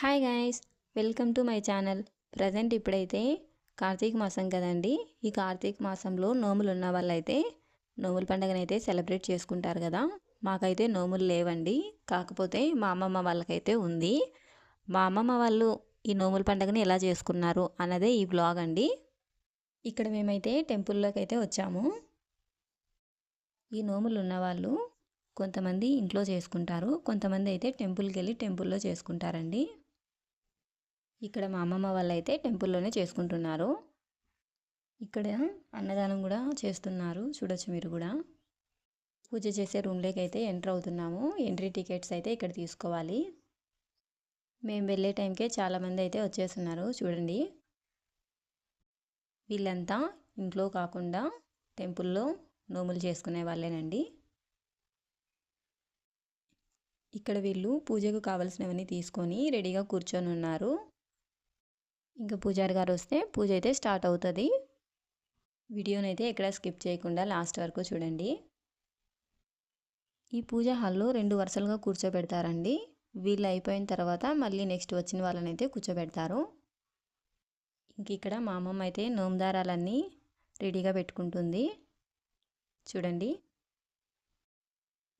Hi guys welcome to my channel. Present ఇప్పుడైతే కార్తీక మాసం కదండి. ఈ కార్తీక మాసంలో నోములు ఉన్న వాళ్ళైతే నోముల పండుగనైతే సెలబ్రేట్ చేసుకుంటారు కదా. మాకైతే నోములు లేవండి. కాకపోతే మా అమ్మమ్మ వాళ్ళకైతే ఉంది. మా అమ్మమ్మ వాళ్ళు ఈ నోముల పండుగని ఎలా చేసుకున్నారు అన్నదే ఈ బ్లాగ్ అండి. ఇక్కడ మేమైతే టెంపుల్లోకి అయితే వచ్చాము. ఈ నోములు ఉన్నవాళ్ళు కొంతమంది ఇంట్లో చేసుకుంటారు. కొంతమంది అయితే టెంపుల్కి వెళ్ళి టెంపుల్లో చేసుకుంటారండి. ఇక్కడ మా అమ్మమ్మ వాళ్ళు అయితే టెంపుల్లోనే చేసుకుంటున్నారు. ఇక్కడ అన్నదానం కూడా చేస్తున్నారు. చూడొచ్చు మీరు కూడా. పూజ చేసే రూమ్లోకి అయితే ఎంటర్ అవుతున్నాము. ఎంట్రీ టికెట్స్ అయితే ఇక్కడ తీసుకోవాలి. మేము వెళ్ళే టైంకే చాలామంది అయితే వచ్చేస్తున్నారు. చూడండి. వీళ్ళంతా ఇంట్లో కాకుండా టెంపుల్లో నోములు చేసుకునే వాళ్ళేనండి. ఇక్కడ వీళ్ళు పూజకు కావలసినవన్నీ తీసుకొని రెడీగా కూర్చొని ఉన్నారు ఇంకా పూజారి గారు వస్తే పూజ అయితే స్టార్ట్ అవుతుంది. వీడియోనైతే ఎక్కడ స్కిప్ చేయకుండా లాస్ట్ వరకు చూడండి. ఈ పూజ హాల్లో రెండు వరుసలుగా కూర్చోబెడతారండి. వీళ్ళు అయిపోయిన తర్వాత మళ్ళీ నెక్స్ట్ వచ్చిన వాళ్ళని అయితే కూర్చోబెడతారు. ఇంక ఇక్కడ మా అమ్మమ్మ అయితే నోమదారాలన్నీ రెడీగా పెట్టుకుంటుంది. చూడండి.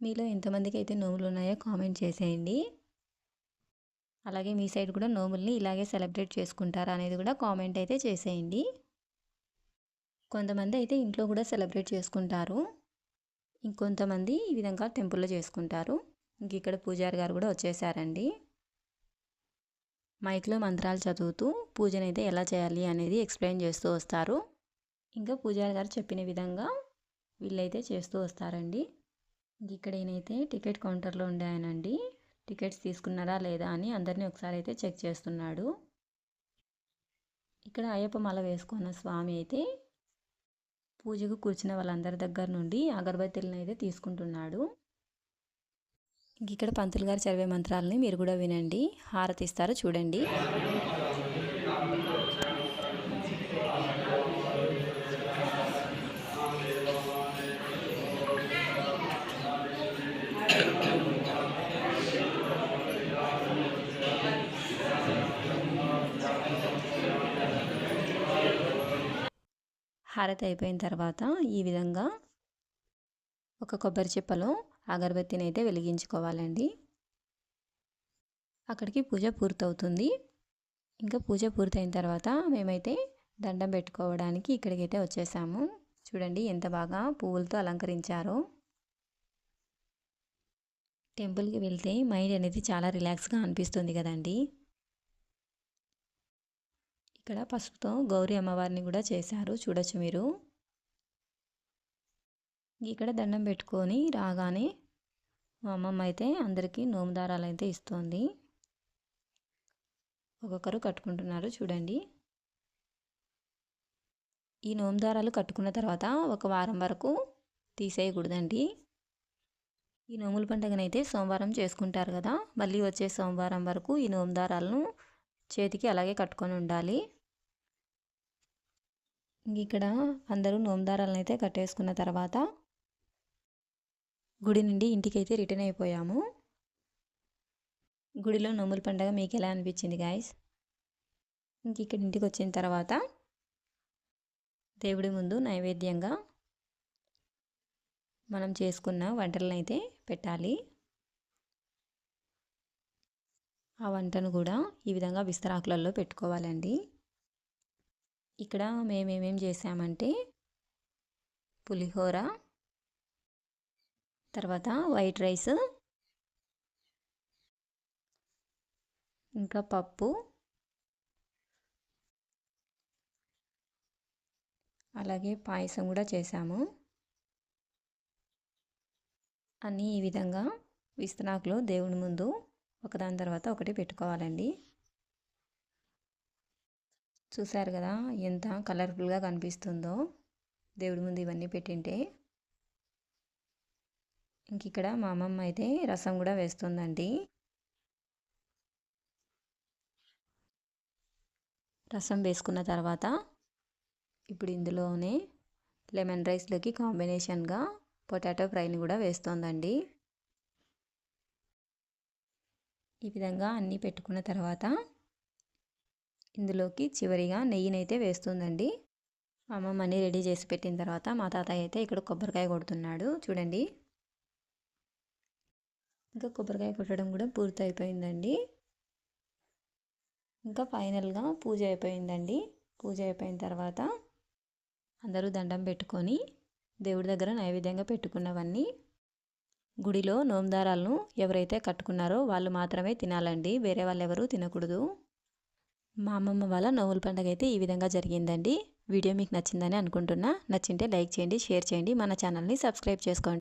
మీలో ఎంతమందికి అయితే నోములు ఉన్నాయో కామెంట్ చేసేయండి. అలాగే మీ సైడ్ కూడా నోముల్ని ఇలాగే సెలబ్రేట్ చేసుకుంటారా అనేది కూడా కామెంట్ అయితే చేసేయండి. కొంతమంది అయితే ఇంట్లో కూడా సెలబ్రేట్ చేసుకుంటారు. ఇంకొంతమంది ఈ విధంగా టెంపుల్లో చేసుకుంటారు. ఇంక ఇక్కడ పూజారి గారు కూడా వచ్చేసారండి. మైక్లో మంత్రాలు చదువుతూ పూజనైతే ఎలా చేయాలి అనేది ఎక్స్ప్లెయిన్ చేస్తూ వస్తారు. ఇంకా పూజారి గారు చెప్పిన విధంగా వీళ్ళైతే చేస్తూ వస్తారండి. ఇక్కడ ఈయనైతే టికెట్ కౌంటర్లో ఉండాయనండి టికెట్స్ తీసుకున్నారా లేదా అని అందరినీ ఒకసారి అయితే చెక్ చేస్తున్నాడు. ఇక్కడ అయ్యప్ప మాల వేసుకున్న స్వామి అయితే పూజకు కూర్చున్న వాళ్ళందరి దగ్గర నుండి అగరబత్తీలను అయితే తీసుకుంటున్నాడు. ఇక్కడ పంతులు గారు చదివే మంత్రాలని మీరు కూడా వినండి. హారతిస్తారు చూడండి. హారతి అయిపోయిన తర్వాత ఈ విధంగా ఒక కొబ్బరి చిప్పలో అగరబత్తిని అయితే వెలిగించుకోవాలండి. అక్కడికి పూజ పూర్తవుతుంది. ఇంకా పూజ పూర్తయిన తర్వాత మేమైతే దండం పెట్టుకోవడానికి ఇక్కడికైతే వచ్చేసాము. చూడండి ఎంత బాగా పువ్వులతో అలంకరించారో. టెంపుల్కి వెళ్తే మైండ్ అనేది చాలా రిలాక్స్గా అనిపిస్తుంది కదండి. ఇక్కడ పసుపుతో గౌరీ అమ్మవారిని కూడా చేశారు. చూడొచ్చు మీరు. ఇక్కడ దండం పెట్టుకొని రాగానే మా అమ్మమ్మ అయితే అందరికీ నోము దారాలు అయితే ఇస్తుంది. ఒక్కొక్కరు కట్టుకుంటున్నారు చూడండి. ఈ నోము దారాలు కట్టుకున్న తర్వాత ఒక వారం వరకు తీసేయకూడదండి. ఈ నోముల పండుగనైతే సోమవారం చేసుకుంటారు కదా. మళ్ళీ వచ్చే సోమవారం వరకు ఈ నోము దారాలను చేతికి అలాగే కట్టుకొని ఉండాలి. ఇక్కడ అందరూ నోమదారాలను అయితే కట్టేసుకున్న తర్వాత గుడి నుండి ఇంటికైతే రిటర్న్ అయిపోయాము. గుడిలో నోముల పండగ మీకు ఎలా అనిపించింది గాయస్ ఇంక ఇక్కడ ఇంటికి వచ్చిన తర్వాత దేవుడి ముందు నైవేద్యంగా మనం చేసుకున్న వంటలను అయితే పెట్టాలి. ఆ వంటను కూడా ఈ విధంగా విస్తరాకులలో పెట్టుకోవాలండి. ఇక్కడ మేమేమేం చేసామంటే పులిహోర తర్వాత వైట్ రైస్ ఇంకా పప్పు అలాగే పాయసం కూడా చేసాము. అన్నీ ఈ విధంగా విస్తనాకులో దేవుని ముందు ఒకదాని తర్వాత ఒకటి పెట్టుకోవాలండి. చూసారు కదా ఎంత కలర్ఫుల్గా కనిపిస్తుందో. దేవుడి ముందు ఇవన్నీ పెట్టింటే. ఇంక ఇక్కడ మా అమ్మమ్మ అయితే రసం కూడా వేస్తుందండి. రసం వేసుకున్న తర్వాత ఇప్పుడు ఇందులోనే లెమన్ రైస్లోకి కాంబినేషన్గా పొటాటో ఫ్రైని కూడా వేస్తోందండి. ఈ విధంగా అన్నీ పెట్టుకున్న తర్వాత ఇందులోకి చివరిగా నెయ్యినైతే వేస్తుందండి. మా అమ్మమ్మ అన్నీ రెడీ చేసి పెట్టిన తర్వాత మా తాతయ్య అయితే ఇక్కడ కొబ్బరికాయ కొడుతున్నాడు. చూడండి. ఇంకా కొబ్బరికాయ కొట్టడం కూడా పూర్తి అయిపోయిందండి ఇంకా ఫైనల్గా పూజ అయిపోయిందండి. పూజ అయిపోయిన తర్వాత అందరూ దండం పెట్టుకొని దేవుడి దగ్గర నైవేద్యంగా పెట్టుకున్నవన్నీ గుడిలో నోందారాలను ఎవరైతే కట్టుకున్నారో వాళ్ళు మాత్రమే తినాలండి. వేరే వాళ్ళు ఎవరు తినకూడదు. మా అమ్మమ్మ వాళ్ళ నోముల పండుగ అయితే ఈ విధంగా జరిగిందండి. వీడియో మీకు నచ్చిందని అనుకుంటున్నా. నచ్చింటే లైక్ చేయండి షేర్ చేయండి. మన ఛానల్ని సబ్స్క్రైబ్ చేసుకోండి.